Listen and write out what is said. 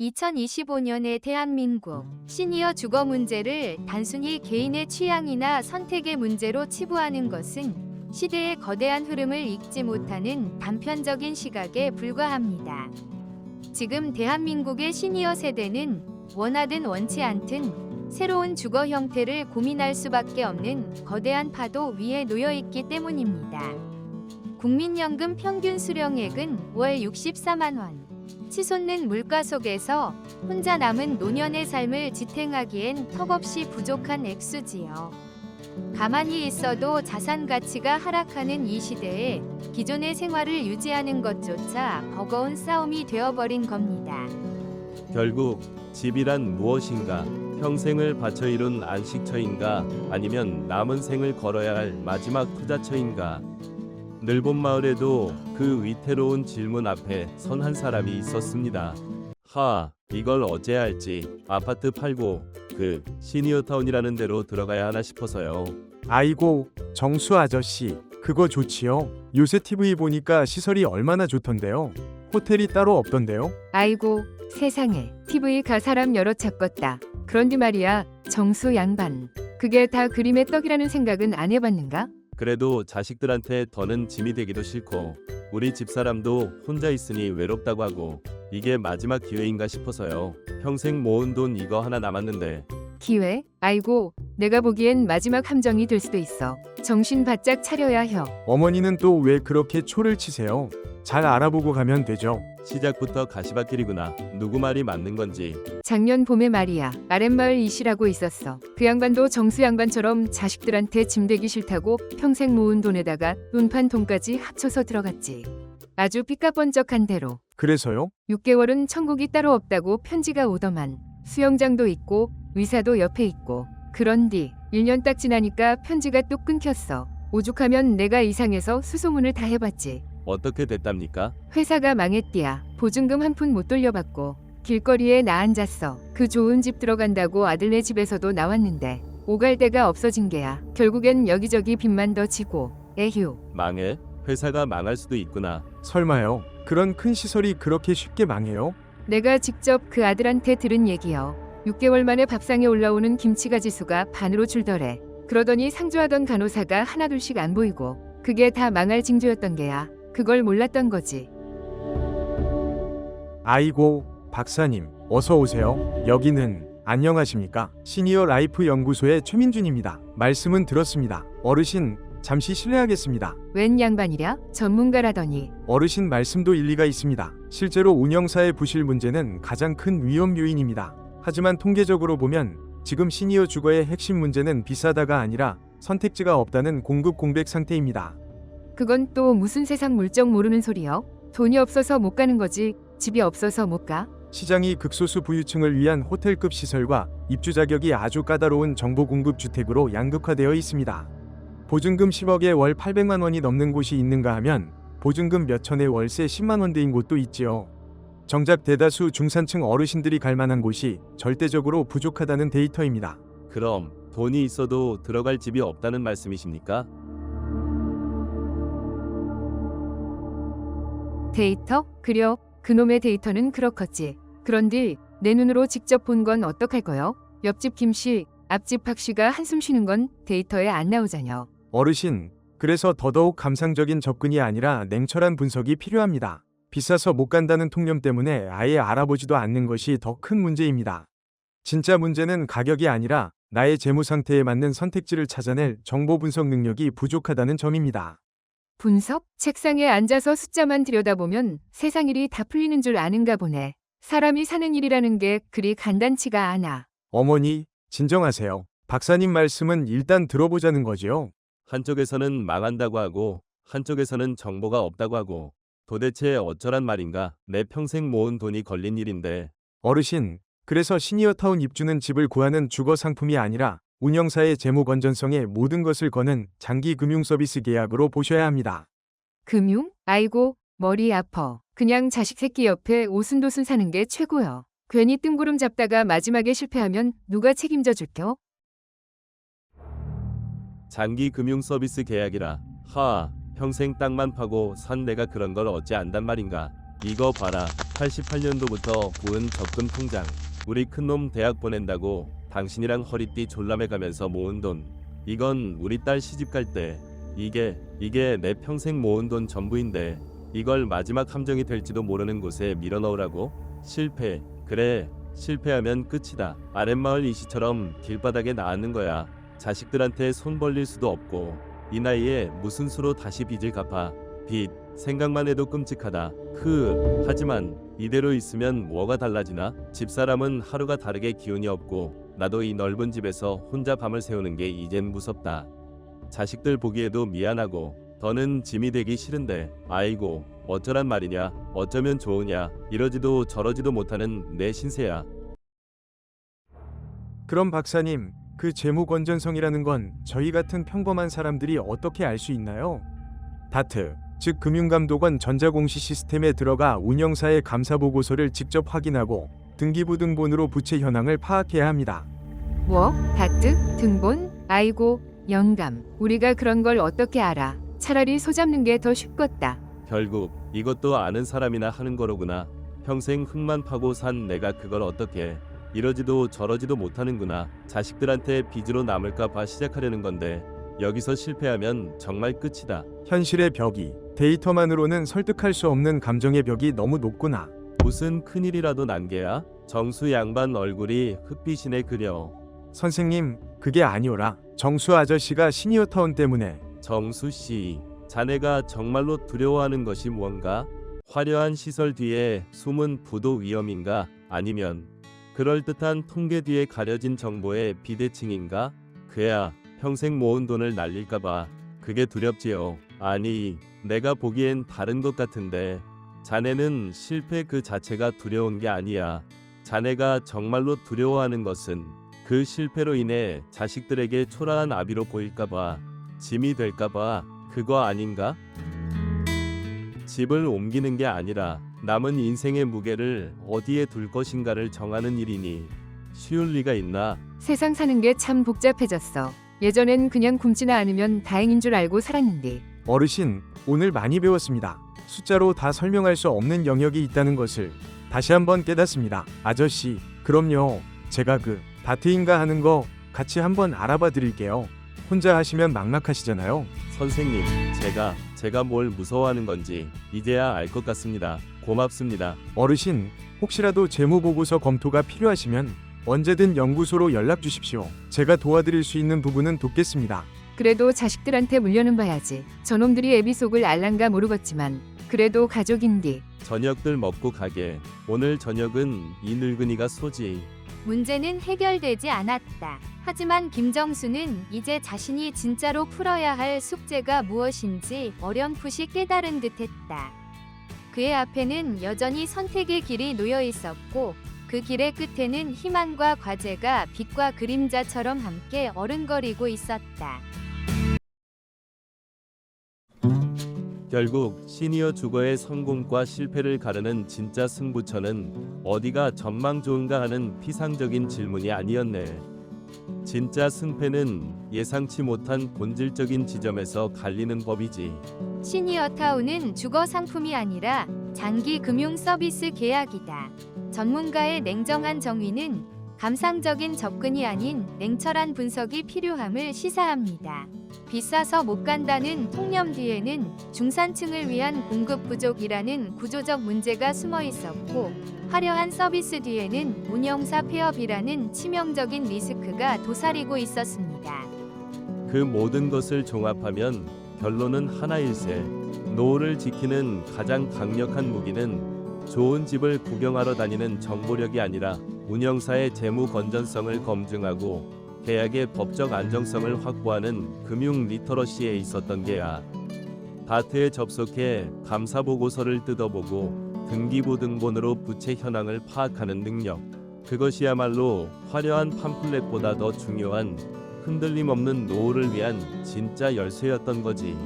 2025년의 대한민국 시니어 주거 문제를 단순히 개인의 취향이나 선택의 문제로 치부하는 것은 시대의 거대한 흐름을 읽지 못하는 단편적인 시각에 불과합니다. 지금 대한민국의 시니어 세대는 원하든 원치 않든 새로운 주거 형태를 고민할 수밖에 없는 거대한 파도 위에 놓여 있기 때문입니다. 국민연금 평균 수령액은 월 64만 원. 치솟는 물가 속에서 혼자 남은 노년의 삶을 지탱하기엔 턱없이 부족한 액수지요. 가만히 있어도 자산 가치가 하락하는 이 시대에 기존의 생활을 유지하는 것조차 버거운 싸움이 되어버린 겁니다. 결국 집이란 무엇인가? 평생을 바쳐 이룬 안식처인가? 아니면 남은 생을 걸어야 할 마지막 투자처인가? 늘본 마을에도 그 위태로운 질문 앞에 선 한 사람이 있었습니다. 하, 이걸 어째 할지 아파트 팔고 그 시니어타운이라는 데로 들어가야 하나 싶어서요. 아이고, 정수 아저씨, 그거 좋지요. 요새 TV 보니까 시설이 얼마나 좋던데요. 호텔이 따로 없던데요. 아이고 세상에 TV가 사람 여러 찾겄다. 그런데 말이야 정수 양반 그게 다 그림의 떡이라는 생각은 안 해봤는가? 그래도 자식들한테 더는 짐이 되기도 싫고 우리 집사람도 혼자 있으니 외롭다고 하고 이게 마지막 기회인가 싶어서요. 평생 모은 돈 이거 하나 남았는데 기회? 아이고 내가 보기엔 마지막 함정이 될 수도 있어. 정신 바짝 차려야 혀. 어머니는 또 왜 그렇게 초를 치세요? 잘 알아보고 가면 되죠. 시작부터 가시밭길이구나. 누구 말이 맞는 건지 작년 봄에 말이야 아랫마을 이시라고 있었어. 그 양반도 정수 양반처럼 자식들한테 짐되기 싫다고 평생 모은 돈에다가 논판 돈까지 합쳐서 들어갔지. 아주 삐까번쩍한 대로. 그래서요? 6개월은 천국이 따로 없다고 편지가 오더만 수영장도 있고 의사도 옆에 있고 그런 뒤 1년 딱 지나니까 편지가 뚝 끊겼어 오죽하면 내가 이상해서 수소문을 다 해봤지 어떻게 됐답니까? 회사가 망했디야 보증금 한 푼 못 돌려받고 길거리에 나 앉았어 그 좋은 집 들어간다고 아들네 집에서도 나왔는데 오갈 데가 없어진 게야 결국엔 여기저기 빚만 더 지고 에휴 망해? 회사가 망할 수도 있구나. 설마요. 그런 큰 시설이 그렇게 쉽게 망해요? 내가 직접 그 아들한테 들은 얘기요. 6개월 만에 밥상에 올라오는 김치 가 지수가 반으로 줄더래. 그러더니 상주하던 간호사가 하나둘씩 안 보이고 그게 다 망할 징조였던 게야. 그걸 몰랐던 거지. 아이고, 박사님, 어서 오세요. 여기는 안녕하십니까? 시니어 라이프 연구소의 최민준입니다. 말씀은 들었습니다. 어르신, 잠시 실례하겠습니다. 웬 양반이랴? 전문가라더니 어르신 말씀도 일리가 있습니다. 실제로 운영사의 부실 문제는 가장 큰 위험 요인입니다. 하지만 통계적으로 보면 지금 시니어 주거의 핵심 문제는 비싸다가 아니라 선택지가 없다는 공급 공백 상태입니다. 그건 또 무슨 세상 물정 모르는 소리여? 돈이 없어서 못 가는 거지. 집이 없어서 못 가? 시장이 극소수 부유층을 위한 호텔급 시설과 입주 자격이 아주 까다로운 정보 공급 주택으로 양극화되어 있습니다. 보증금 10억에 월 800만 원이 넘는 곳이 있는가 하면 보증금 몇 천에 월세 10만 원대인 곳도 있지요. 정작 대다수 중산층 어르신들이 갈 만한 곳이 절대적으로 부족하다는 데이터입니다. 그럼 돈이 있어도 들어갈 집이 없다는 말씀이십니까? 데이터? 그려. 그놈의 데이터는 그렇겠지. 그런데 내 눈으로 직접 본 건 어떡할 거요? 옆집 김씨, 앞집 박씨가 한숨 쉬는 건 데이터에 안 나오잖여. 어르신, 그래서 더더욱 감상적인 접근이 아니라 냉철한 분석이 필요합니다. 비싸서 못 간다는 통념 때문에 아예 알아보지도 않는 것이 더 큰 문제입니다. 진짜 문제는 가격이 아니라 나의 재무 상태에 맞는 선택지를 찾아낼 정보 분석 능력이 부족하다는 점입니다. 분석? 책상에 앉아서 숫자만 들여다보면 세상 일이 다 풀리는 줄 아는가 보네. 사람이 사는 일이라는 게 그리 간단치가 않아. 어머니, 진정하세요. 박사님 말씀은 일단 들어보자는 거지요. 한쪽에서는 망한다고 하고 한쪽에서는 정보가 없다고 하고 도대체 어쩌란 말인가? 내 평생 모은 돈이 걸린 일인데 어르신, 그래서 시니어타운 입주는 집을 구하는 주거 상품이 아니라 운영사의 재무 건전성에 모든 것을 거는 장기 금융 서비스 계약으로 보셔야 합니다. 금융? 아이고, 머리 아퍼. 그냥 자식 새끼 옆에 오순도순 사는 게 최고여. 괜히 뜬구름 잡다가 마지막에 실패하면 누가 책임져 줄겨? 장기 금융 서비스 계약이라 하 평생 땅만 파고 산 내가 그런 걸 어찌 안단 말인가? 이거 봐라 88년도부터 부은 적금 통장. 우리 큰놈 대학 보낸다고 당신이랑 허리띠 졸라매 가면서 모은 돈. 이건 우리 딸 시집 갈 때. 이게 이게 내 평생 모은 돈 전부인데 이걸 마지막 함정이 될지도 모르는 곳에 밀어넣으라고? 실패. 그래. 실패하면 끝이다. 아랫마을 이씨처럼 길바닥에 나앉는 거야. 자식들한테 손 벌릴 수도 없고 이 나이에 무슨 수로 다시 빚을 갚아. 빚. 생각만 해도 끔찍하다. 그 하지만 이대로 있으면 뭐가 달라지나? 집사람은 하루가 다르게 기운이 없고 나도 이 넓은 집에서 혼자 밤을 새우는 게 이젠 무섭다. 자식들 보기에도 미안하고 더는 짐이 되기 싫은데 아이고 어쩌란 말이냐 어쩌면 좋으냐 이러지도 저러지도 못하는 내 신세야 그럼 박사님, 그 재무 건전성이라는 건 저희 같은 평범한 사람들이 어떻게 알 수 있나요? 다트, 즉 금융감독원 전자공시 시스템에 들어가 운영사의 감사 보고서를 직접 확인하고 등기부등본으로 부채 현황을 파악해야 합니다. 뭐? 다트? 등본? 아이고, 영감. 우리가 그런 걸 어떻게 알아? 차라리 소 잡는 게 더 쉽겠다. 결국 이것도 아는 사람이나 하는 거로구나 평생 흙만 파고 산 내가 그걸 어떻게 이러지도 저러지도 못하는구나 자식들한테 빚으로 남을까 봐 시작하려는 건데 여기서 실패하면 정말 끝이다 현실의 벽이 데이터만으로는 설득할 수 없는 감정의 벽이 너무 높구나. 무슨 큰일이라도 난 게야 정수 양반 얼굴이 흑빛이네 그려 선생님, 그게 아니오라. 정수 아저씨가 시니어 타운 때문에 정수 씨, 자네가 정말로 두려워하는 것이 무언가? 화려한 시설 뒤에 숨은 부도 위험인가? 아니면 그럴듯한 통계 뒤에 가려진 정보의 비대칭인가? 그야 평생 모은 돈을 날릴까봐 그게 두렵지요. 아니, 내가 보기엔 다른 것 같은데 자네는 실패 그 자체가 두려운 게 아니야. 자네가 정말로 두려워하는 것은 그 실패로 인해 자식들에게 초라한 아비로 보일까봐 짐이 될까봐 그거 아닌가? 집을 옮기는 게 아니라 남은 인생의 무게를 어디에 둘 것인가를 정하는 일이니 쉬울 리가 있나? 세상 사는 게 참 복잡해졌어. 예전엔 그냥 굶지나 않으면 다행인 줄 알고 살았는데 어르신, 오늘 많이 배웠습니다. 숫자로 다 설명할 수 없는 영역이 있다는 것을 다시 한번 깨닫습니다. 아저씨, 그럼요. 제가 그 다트인가 하는 거 같이 한번 알아봐 드릴게요. 혼자 하시면 막막하시잖아요. 선생님, 제가 제가 뭘 무서워하는 건지 이제야 알 것 같습니다. 고맙습니다. 어르신, 혹시라도 재무 보고서 검토가 필요하시면 언제든 연구소로 연락 주십시오. 제가 도와드릴 수 있는 부분은 돕겠습니다. 그래도 자식들한테 물려는 봐야지. 저놈들이 애비 속을 알란가 모르겠지만 그래도 가족인디. 저녁들 먹고 가게. 오늘 저녁은 이 늙은이가 소지. 문제는 해결되지 않았다. 하지만 김정수는 이제 자신이 진짜로 풀어야 할 숙제가 무엇인지 어렴풋이 깨달은 듯했다. 그의 앞에는 여전히 선택의 길이 놓여 있었고 그 길의 끝에는 희망과 과제가 빛과 그림자처럼 함께 어른거리고 있었다. 결국 시니어 주거의 성공과 실패를 가르는 진짜 승부처는 어디가 전망 좋은가 하는 피상적인 질문이 아니었네. 진짜 승패는 예상치 못한 본질적인 지점에서 갈리는 법이지. 시니어 타운은 주거 상품이 아니라 장기 금융 서비스 계약이다. 전문가의 냉정한 정의는 감상적인 접근이 아닌 냉철한 분석이 필요함을 시사합니다. 비싸서 못 간다는 통념 뒤에는 중산층을 위한 공급 부족이라는 구조적 문제가 숨어 있었고 화려한 서비스 뒤에는 운영사 폐업이라는 치명적인 리스크가 도사리고 있었습니다. 그 모든 것을 종합하면 결론은 하나일세. 노후를 지키는 가장 강력한 무기는 좋은 집을 구경하러 다니는 정보력이 아니라 운영사의 재무 건전성을 검증하고 계약의 법적 안정성을 확보하는 금융 리터러시에 있었던 게야. 다트에 접속해 감사 보고서를 뜯어보고 등기부 등본으로 부채 현황을 파악하는 능력. 그것이야말로 화려한 팜플렛보다 더 중요한 흔들림 없는 노후를 위한 진짜 열쇠였던 거지.